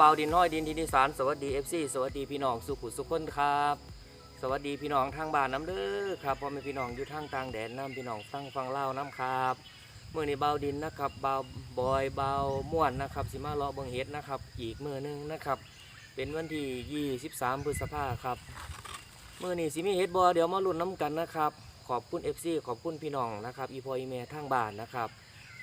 บ่าวดินน้อยดินทินิสารสวัสดีเอฟซีสวัสดีพี่น้องสุขุสุขคนครับ สวัสดีพี่น้องทางบ้านน้ำเด้อครับพ่อแม่พี่น้องอยู่ทางต่างแดนน้ำพี่น้องฟังฟังเล่าน้ำครับเมื่อนี้บ่าดินนะครับเบาบอยเบาม่วนนะครับสิมาเลาะเบิงเฮ็ดนะครับ อีกมือหนึงนะครับ เป็นวันที่ 23 พฤษภาครับมื่อนี้สิมีเฮ็ดบอเดี๋ยวมาลุ้นน้ำกันนะครับ ขอบคุณ FC ขอบคุณพี่น้องนะครับอีพออีเมทางบ้านนะครับ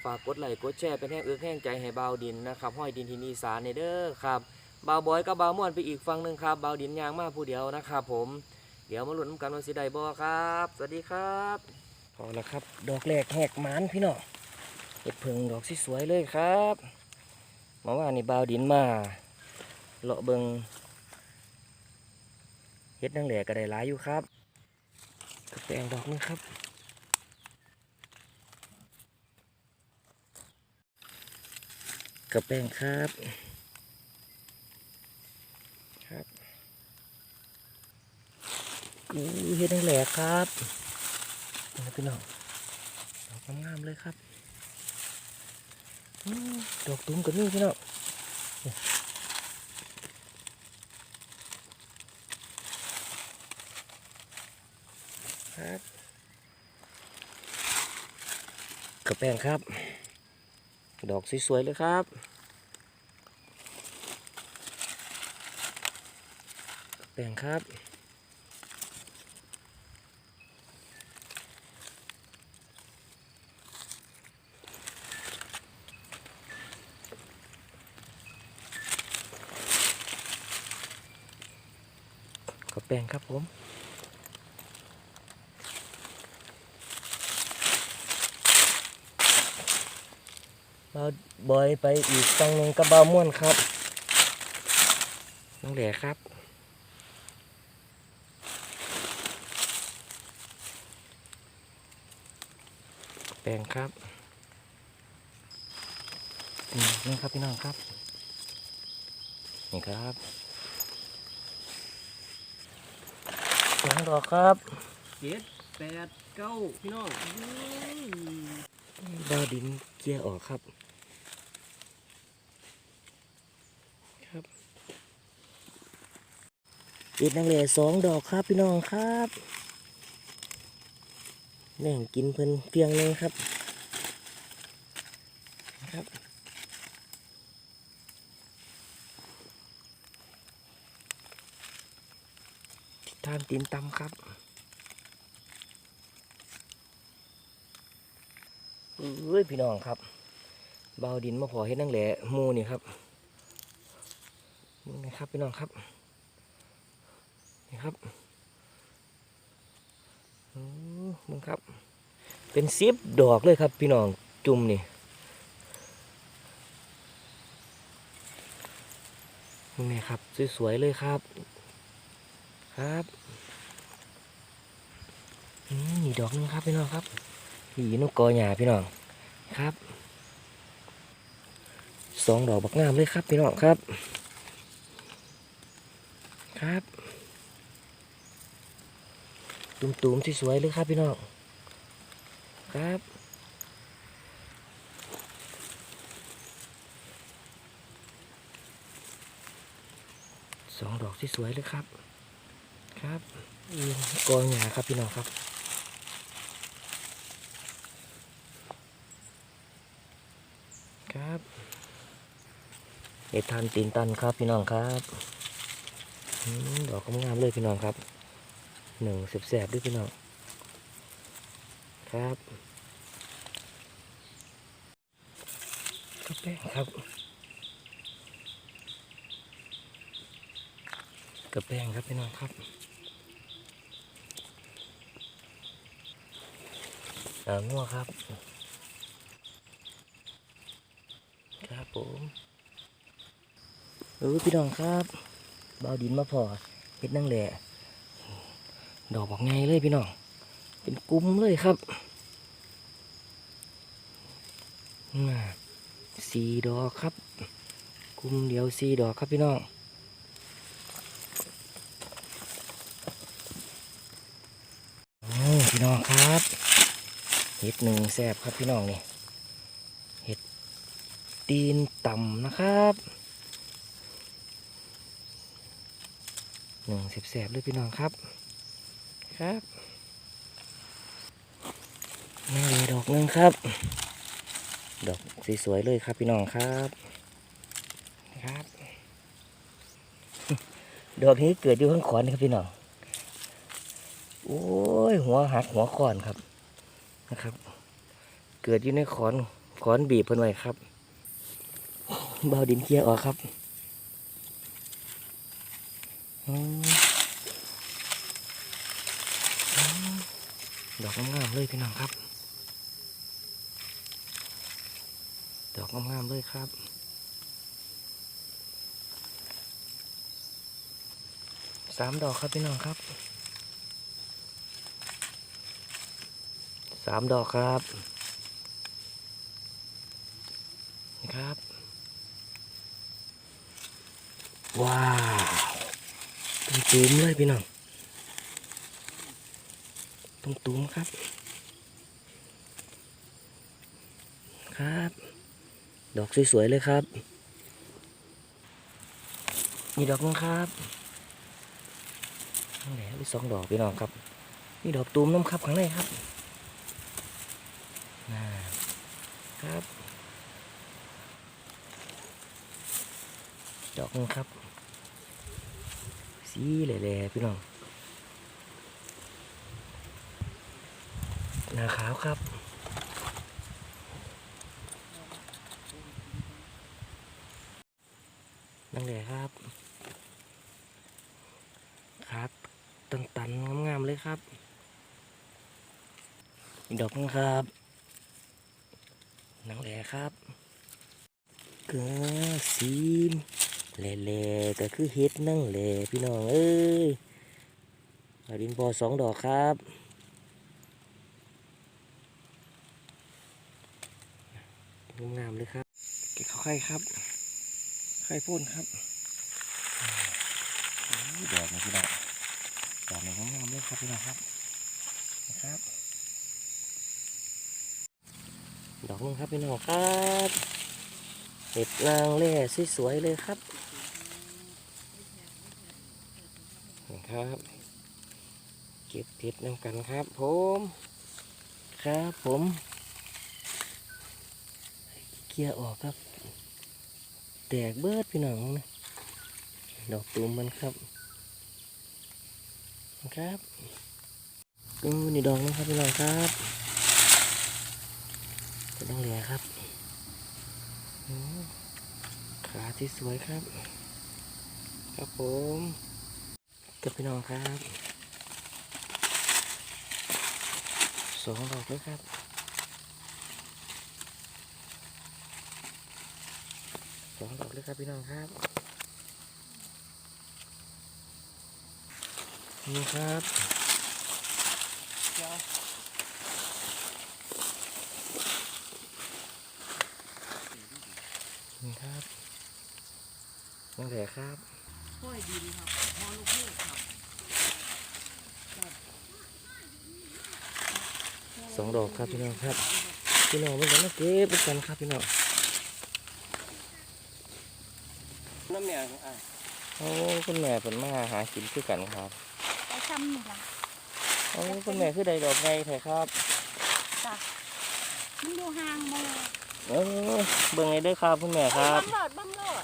ฝากกดไลค์กดแชร์เป็นแห้งเอื้อแห้งใจให้บ่าวดินนะครับห้อยดินทินีสานในเด้อครับบ่าวบอยกับบ่าวม่วนไปอีกฝั่งหนึ่งครับบ่าวดินยางมาผู้เดียวนะครับผมเดี๋ยวมาลุ้นน้ำกันว่าสิได้บ่ครับ สวัสดีครับพอแล้วครับ ดอกแรกแหกมานพี่น้องเห็ดผึ่งดอกสวยเลยครับมาว่านี่บ่าวดินมาเลาะเบิงเฮ็ดนั่งแหลกก็ได้หลายอยู่ครับกระแปงดอกนึงครับ กระแป้งครับครับอู้เฮ็ดได้แหลกครับนี่พี่น้องดอกงามๆเลยครับดอกตุ้มกันนี่พี่น้องครับกระแป้งครับ ดอกสวยๆเลยครับ แปลงครับก็แปลงครับผม เรา บอยไปอีกตังหนึ่งกระเบาม่วนครับ น้องแหล่ครับ แปลงครับอืมนี่ครับพี่น้องครับ นี่ครับสองดอกครับเจ็ดแปดเก้าพี่น้องดาวดินเกียร์ออกครับครับ อีกนังเหล่สองดอกครับพี่น้องครับแม่งกินเพิ่นเพียงเลยครับครับทางตีนตำครับเอ้ยพี่น้องครับ เบาดินมาพอเฮ็ดนั่งแหละหมูนี่ครับนี่นะครับพี่น้องครับ ครับอือมึงครับ เป็นซิบดอกเลยครับ พี่น้องจุ่มนี่นี่ครับ สวยๆเลยครับ ครับอืมนี่ดอกนึงครับพี่น้องครับหีนกกอหญ้าพี่น้องครับสองดอกบักงามเลยครับพี่น้องครับ ครับ ตุ่มๆที่สวยเลยครับพี่น้องครับสองดอกที่สวยเลยครับ ครับอีกอหญ้าครับพี่น้องครับครับเห็ดทานตีนตันครับพี่น้องครับดอกงามเลยพี่น้องครับ หนึ่งแสบๆด้วยพี่น้องครับกระแป้งครับกระแป้งครับพี่น้องครับอ่างัวครับ ครับผมเออพี่น้องครับเบาวดินมาพอเฮ็ดนั่งแหละ ดอกบอกไงเลยพี่น้อง เป็นกลุ้มเลยครับน่ะสี่ดอกครับกลุ้มเดียวสี่ดอกครับพี่น้องอพี่น้องครับเห็ดหนึ่งแซบครับพี่น้องนี่เห็ดตีนต่ำนะครับหนึ่งแสบๆเลยพี่น้องครับ ครับนี่เลยดอกหนึงครับ ดอกสวยๆเลยครับพี่น้องครับครับ ดอกนี้เกิดอยู่ข้างขอนครับพี่น้องโอ้ยหัวหักหัวขอนครับนะครับ เกิดอยู่ในขอนขอนบีบเพิ่นไว้ครับเบาดินเคลียออกครับอืมอืมดอก งามๆเลยพี่น้องครับ ดอกงามๆเลยครับสามดอกครับพี่น้องครับสามดอกครับนี่ครับ ว้าวตุ้มเลยพี่น้อง ตุ้มๆครับ ครับ ดอกสวยๆเลยครับนี่ดอกนึงครับข้างไหนมีสองดอกพี่น้องครับนี่ดอกตูมน้ำครับข้างในครับน่าครับ ดอกนึงครับ สีแหล่ๆพี่น้อง น้าขาวครับนั่งเลยครับครับตันตันๆงามๆเลยครับดอกนึงครับนั่งเลยครับกลือซีมเล่ๆก็คือเฮ็ดนั่งเล่พี่น้องเอ้ยดินพอสองดอกครับ งามๆเลยครับเก็บเข้าไข่ครับ ไข่พ่นครับโอ้ยดอกนะพี่น้องดอกนี้งามๆเลยครับพี่น้องครับนะครับดอกนึงครับพี่น้องครับเห็ดนางเล่สวยๆเลยครับนี่ครับ เก็บเห็ดนำกันครับผม ครับผม เกียร์ออกครับ แตกเบิดพี่น้องนะดอกตูมมันครับครับอือนี่ดอกนะครับพี่น้องครับจะต้องเหลือครับขาที่สวยครับ ครับผมกับพี่น้องครับสองดอกเลยครับ สองดอกเลยครับพี่น้องครับนี่ครับนี่ครับนั่นแหละครับห้อยดินครับพอลูกเพื่อนครับสองดอกครับพี่น้องครับ พี่น้องเป็นกันนะเก็บเป็นกันครับพี่น้อง น้ำเนี่ยอะโอ้คุณแม่เป็นมาหากินคือกันครับไปทำนี่ล่ะโอ้คุณแม่คือใดดอกไงแท้ครับจ้ะมันอยู่ห่างมือเออเบิ่งไงเด้อครับคุณแม่ครับ บังโลดบังโลด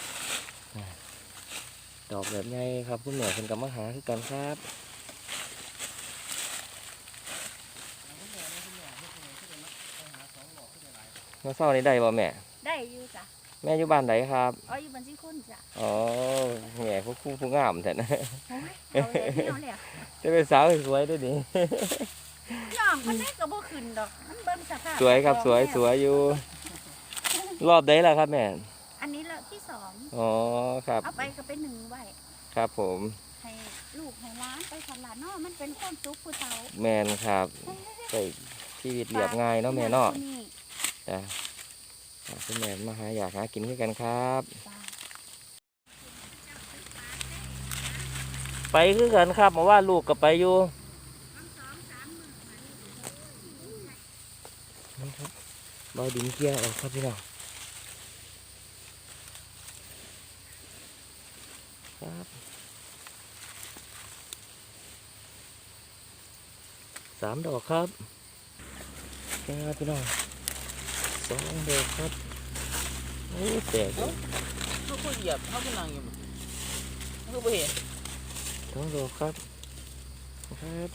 ดอกแบบไงครับคุณแม่เป็นกับมาหาคือกันครับมาเศร้านี้ได้บ่แม่ ได้อยู่จ้ะ แม่อยู่บ้านไหนครับเอาอยู่บันซิคุณจ้ะอ๋อแม่ผู้คู่ผู้งามแต่นะโอ้ยเอาเลยพี่น้องเลยจะเป็นสาวสวยด้วยดิน้องคนนี้ก็บ่ขึ้นดอกมันเบิ่งสภาพสวยครับสวยแล้วสวยอยู่ รอบได้แล้วครับแม่อันนี้ละที่สองอ๋อครับเอาไปก็ไปหนึ่งไว้ครับผมให้ลูกให้ร้านไปสลัดเนาะมันเป็นความสุขผู้เฒ่าแมนครับใส่ชีวิตเรียบง่ายเนาะแม่เนาะผู้นี่จ้ะอ่า พี่แม่มาหาอยากหากินด้วยกันครับ ไปคือกันครับมาว่าลูกกับไปอยู่เบาดินเกี้ยออกครับพี่น้องครับสามดอกครับเป็นไงพี่น้อง สองดอกครับโอ้แตกเลยเขาก็เหยียบเขาก็นั่งอยู่เขาก็เห็นสองดอกครับครับ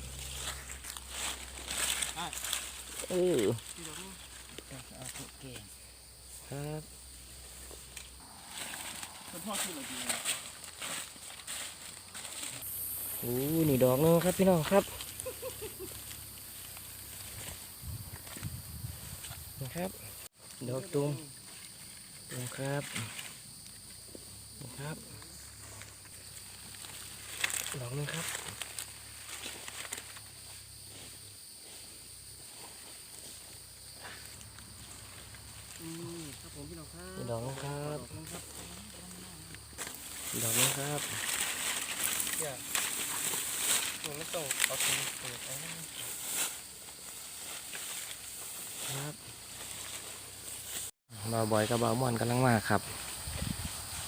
เออเอาเก่งครับคุณพ่อชื่ออะไรดีโอ้นี่ดอกนึงครับพี่น้องครับนะครับ ดอกตูมตูมครับตูมครับดอกนึงครับ อืมครับผมพี่น้องครับ นี่ดอกนึงครับ ครับ ดอกนึงครับ อย่าตัวไม่ต้องเอาตัวเปิดเอาให้มัน ครับ บาวบอยกับบ่าวม่วนกำลังมาครับ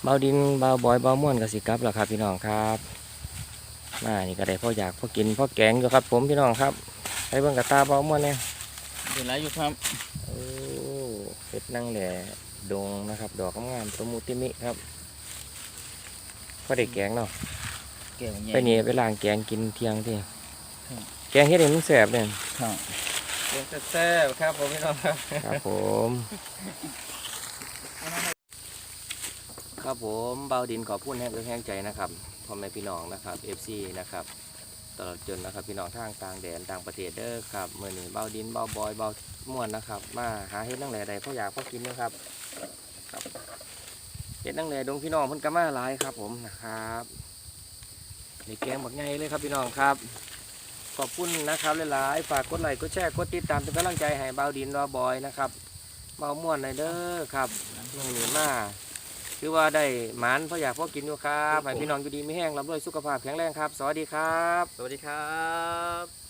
บ่าวดินบ่าวบอยบ่าวม่วนกับสิกลับแล้วครับ พี่น้องครับมานี่ก็ได้พ่ออยากพ่อกินพ่อแกงอยู่ครับ ผมพี่น้องครับไปเบิ่งกับตาบ่าวม่วนเนี่ยเดี๋ยวไรอยู่ครับโอ้เพชรนั่งแหล่ดงนะครับ ดอกงามๆตัวมูติมิครับพ่อได้แกงเนาะเก่งไปนี่ไปล้างแกงกินเที่ยงที่ครับแกงเฮ็ดให้มันแสบเนี่ยครับเก่งแซ่บครับผมพี่น้องครับครับผม ครับผมเบาดินขอพูดแห้งแห้งใจนะครับพ่อแม่พี่น้องนะครับ FC นะครับตลอดจนนะครับพี่น้องทางต่างแดนต่างประเทศเด้อครับเมื่อนี้เบาดินเบาบอยเบาม่วนนะครับ มาหาเฮ็ดนั่งแหล่ใดพ่ออยากพ่อกินนะครับครับเฮ็ดนั่งแหล่ดงพี่น้องเพิ่นก็มาหลายครับ ผมนะครับในแกงบักไงเลยครับพี่น้องครับ ขอบคุณนะครับหลายๆฝากกดไลค์กดแชร์กดติดตามเป็นกำลังใจให้เบาดินรอบอยนะครับ เบาม่วนเลยเด้อครับมื่อนี้มาคือว่าได้หมันเพราะอยากพอกินอยู่ครับให้พี่น้องอยู่ดีไม่แห้งรับด้วยสุขภาพแข็งแรงครับ สวัสดีครับ สวัสดีครับ